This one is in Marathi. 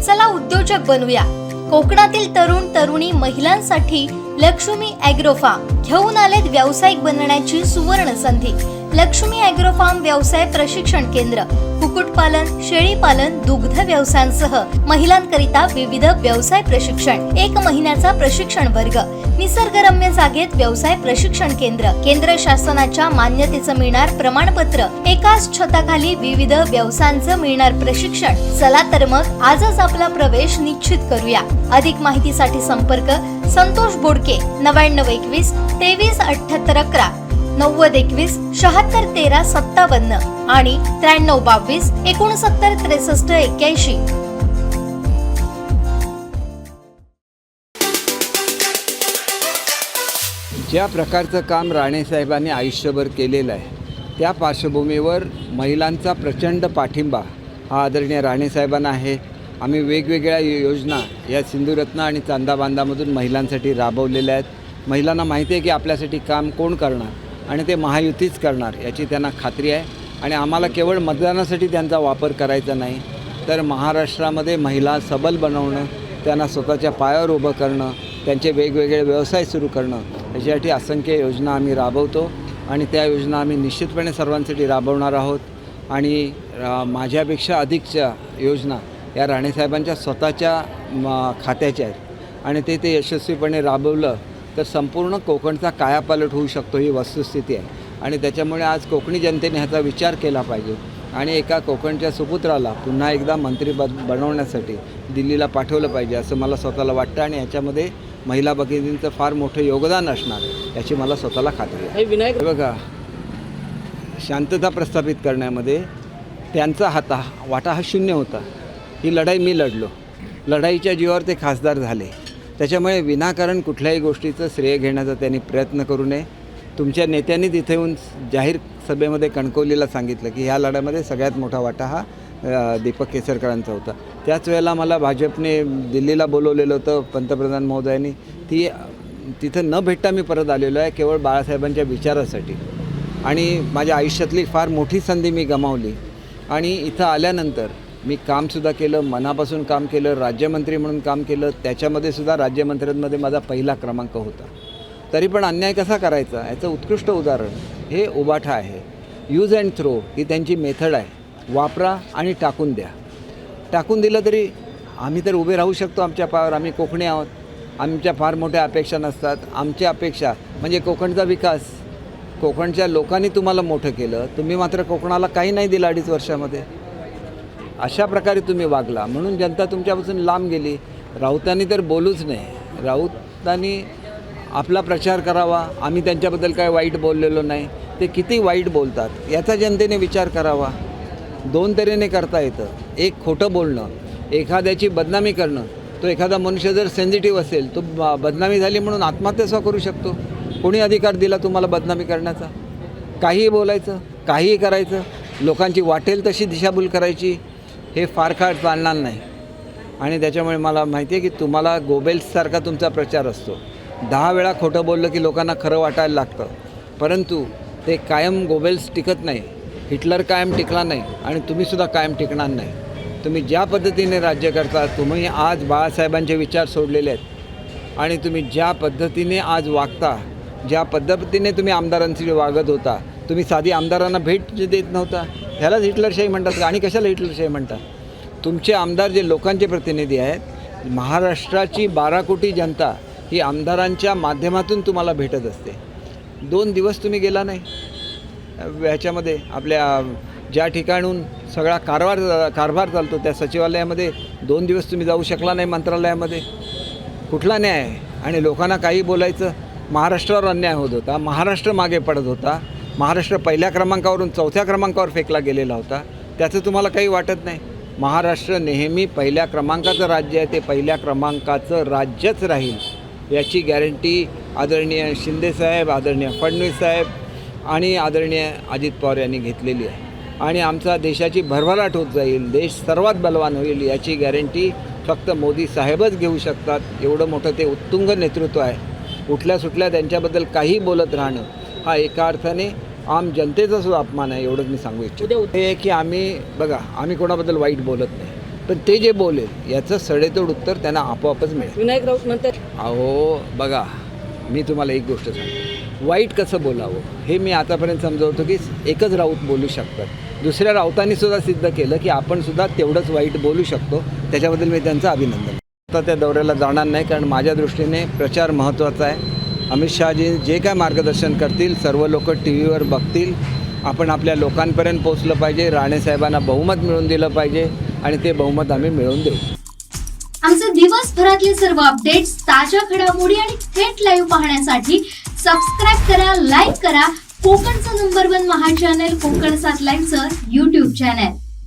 चला उद्योजक बनूया. कोकणातील तरुण तरुणी महिलांसाठी लक्ष्मी अॅग्रोफार्म घेऊन आलेत व्यावसायिक बनण्याची सुवर्ण संधी लक्ष्मी अॅग्रो फार्म व्यवसाय प्रशिक्षण केंद्र कुक्कुटपालन शेळीपालन दुग्ध व्यवसायांसह महिलांकरिता विविध व्यवसाय प्रशिक्षण एक महिन्याचा प्रशिक्षण वर्ग निसर्गरम्य जागेत व्यवसाय प्रशिक्षण केंद्र केंद्र शासनाच्या मान्यतेचं मिळणार प्रमाणपत्र एकाच छताखाली विविध व्यवसायांचं मिळणार प्रशिक्षण. चला तर मग आजच आपला प्रवेश निश्चित करूया. अधिक माहितीसाठी संपर्क संतोष बोडके नव्याण्णव एकवीस तेवीस अठ्याहत्तर अकरा नव्वद एकवीस शहात्तर तेरा सत्तावन्न आणि त्र्याण्णव बावीस एकोणसत्तर त्रेसष्ट एक्क्याऐंशी. ज्या प्रकारचं काम राणेसाहेबांनी आयुष्यभर केलेलं आहे त्या पार्श्वभूमीवर महिलांचा प्रचंड पाठिंबा हा आदरणीय राणेसाहेबांना आहे. आम्ही वेगवेगळ्या योजना या सिंधुरत्न आणि चांदा बांधामधून महिलांसाठी राबवलेल्या आहेत. महिलांना माहिती आहे की आपल्यासाठी काम कोण करणार आणि ते महायुतीच करणार याची त्यांना खात्री आहे. आणि आम्हाला केवळ मतदानासाठी त्यांचा वापर करायचा नाही तर महाराष्ट्रामध्ये महिला सबल बनवणं त्यांना स्वतःच्या पायावर उभं करणं त्यांचे वेगवेगळे व्यवसाय सुरू करणं याच्यासाठी असंख्य योजना आम्ही राबवतो. आणि त्या योजना आम्ही निश्चितपणे सर्वांसाठी राबवणार आहोत. आणि माझ्यापेक्षा अधिकच्या योजना या राणेसाहेबांच्या स्वतःच्या म, खात्याच्या आहेत. आणि ते ते यशस्वीपणे राबवलं तर संपूर्ण कोकणचा कायापालट होऊ शकतो ही वस्तुस्थिती आहे. आणि त्याच्यामुळे आज कोकणी जनतेने ह्याचा विचार केला पाहिजे. आणि एका कोकणच्या सुपुत्राला पुन्हा एकदा मंत्रीपद बनवण्यासाठी दिल्लीला पाठवलं पाहिजे असं मला स्वतःला वाटतं आणि ह्याच्यामध्ये महिला भगिनींचं फार मोठं योगदान असणार याची मला स्वतःला खात्री आहे. विनायक बघा शांतता प्रस्थापित करण्यामध्ये त्यांचा हाता वाटा हा शून्य होता. ही लढाई मी लढलो. लढाईच्या जीवावर ते खासदार झाले. त्याच्यामुळे विनाकारण कुठल्याही गोष्टीचं श्रेय घेण्याचा त्यांनी प्रयत्न करू नये. तुमच्या नेत्यांनी तिथे येऊन जाहीर सभेमध्ये कणकवलीला सांगितलं की ह्या लढ्यामध्ये सगळ्यात मोठा वाटा हा दीपक केसरकरांचा होता. त्याच वेळेला मला भाजपने दिल्लीला बोलवलेलं होतं पंतप्रधान महोदयांनी. ती तिथं न भेटता मी परत आलेलो आहे केवळ बाळासाहेबांच्या विचारासाठी. आणि माझ्या आयुष्यातली फार मोठी संधी मी गमावली. आणि इथं आल्यानंतर मी कामसुद्धा केलं मनापासून काम केलं राज्यमंत्री म्हणून काम केलं त्याच्यामध्ये सुद्धा राज्यमंत्र्यांमध्ये माझा पहिला क्रमांक होता. तरी पण अन्याय कसा करायचा? याचं उत्कृष्ट उदाहरण हे उबाठा आहे. यूज अँड थ्रो ही त्यांची मेथड आहे. वापरा आणि टाकून द्या. टाकून दिलं तरी आम्ही तर उभे राहू शकतो आमच्या पायावर आम्ही कोकणी आहोत. आमच्या फार मोठ्या अपेक्षा नसतात. आमच्या अपेक्षा म्हणजे कोकणचा विकास. कोकणच्या लोकांनी तुम्हाला मोठं केलं. तुम्ही मात्र कोकणाला काही नाही दिलं अडीच वर्षामध्ये. अशा प्रकारे तुम्ही वागला. म्हणून जनता तुमच्यापासून लांब गेली. राऊतांनी तर बोलूच नाही राऊतांनी आपला प्रचार करावा. आम्ही त्यांच्याबद्दल काय वाईट बोललेलो नाही. ते किती वाईट बोलतात याचा जनतेने विचार करावा. दोन तऱ्हेने करता येतं. एक खोटं बोलणं एखाद्याची बदनामी करणं. तो एखादा मनुष्य जर सेन्सिटिव्ह असेल तो ब- बदनामी झाली म्हणून आत्महत्या करू शकतो. कोणी अधिकार दिला तुम्हाला बदनामी करण्याचा? काहीही बोलायचं काहीही करायचं. लोकांची वाटेल तशी दिशाभूल करायची. हे फार काळ चालणार नाही. आणि त्याच्यामुळे मला माहिती आहे की तुम्हाला गोबेल्ससारखा तुमचा प्रचार असतो. दहा वेळा खोटं बोललं की लोकांना खरं वाटायला लागतं. परंतु ते कायम गोबेल्स टिकत नाही. हिटलर कायम टिकला नाही आणि तुम्हीसुद्धा कायम टिकणार नाही. तुम्ही ज्या पद्धतीने राज्य करता तुम्ही आज बाळासाहेबांचे विचार सोडलेले आहेत. आणि तुम्ही ज्या पद्धतीने आज वागता ज्या पद्धतीने तुम्ही आमदारांशी वागत होता तुम्ही साधी आमदारांना भेट देत नव्हता. ह्यालाच हिटलरशाही म्हणतात का? आणि कशाला हिटलरशाही म्हणतात? तुमचे आमदार जे लोकांचे प्रतिनिधी आहेत महाराष्ट्राची बारा कोटी जनता ही आमदारांच्या माध्यमातून तुम्हाला भेटत असते. दोन दिवस तुम्ही गेला नाही. ह्याच्यामध्ये आपल्या ज्या ठिकाणून सगळा कारभार कारभार चालतो त्या सचिवालयामध्ये दोन दिवस तुम्ही जाऊ शकला नाही मंत्रालयामध्ये. कुठला न्याय? आणि लोकांना काही बोलायचं? महाराष्ट्रावर अन्याय होत होता महाराष्ट्र मागे पडत होता. महाराष्ट्र पहिल्या क्रमांकावरून चौथ्या क्रमांकावर फेकला गेलेला होता. त्याचं तुम्हाला काही वाटत नाही. महाराष्ट्र नेहमी पहिल्या क्रमांकाचं राज्य आहे. ते पहिल्या क्रमांकाचं राज्यच राहील. याची गॅरंटी आदरणीय शिंदेसाहेब आदरणीय फडणवीस साहेब आणि आदरणीय अजित पवार यांनी घेतलेली आहे. आणि आमचा देशाची भरभराट होत जाईल. देश सर्वात बलवान होईल याची गॅरंटी फक्त मोदी साहेबच घेऊ शकतात. एवढं मोठं ते उत्तुंग नेतृत्व आहे. उठल्या सुटल्या त्यांच्याबद्दल काही बोलत राहणं हा एका अर्थाने आम जनतेचा सुद्धा अपमान आहे एवढंच मी सांगू इच्छितो. हे की आम्ही बघा आम्ही कोणाबद्दल वाईट बोलत नाही पण ते जे बोलेल याचं सडेतोड उत्तर त्यांना आपोआपच मिळेल. विनायक राऊत म्हणतात अहो बघा मी तुम्हाला एक गोष्ट सांगतो. वाईट कसं बोलावं हे मी आतापर्यंत समजवतो की एकच राऊत बोलू शकतात. दुसऱ्या राऊतांनी सुद्धा सिद्ध केलं की आपण सुद्धा तेवढंच वाईट बोलू शकतो. त्याच्याबद्दल मी त्यांचं अभिनंदन आता त्या दौऱ्याला जाणार नाही कारण माझ्या दृष्टीने प्रचार महत्त्वाचा आहे. अमित शहाजी जे काय मार्गदर्शन करतील सर्व लोक टी व्हीवर बघतील. आपण आपल्या लोकांपर्यंत पोचलं पाहिजे राणेसाहेबांना बहुमत मिळवून दिलं पाहिजे आणि ते बहुमत आम्ही मिळवून देऊ. आमचे दिवसभरातले सर्व अपडेट्स ताज्या घडामोडी आणि थेट लाईव्ह पाहण्यासाठी सबस्क्राईब करा लाईक करा. कोकणचं नंबर वन महा चॅनल कोकण सात लाईव्हचं युट्यूब चॅनल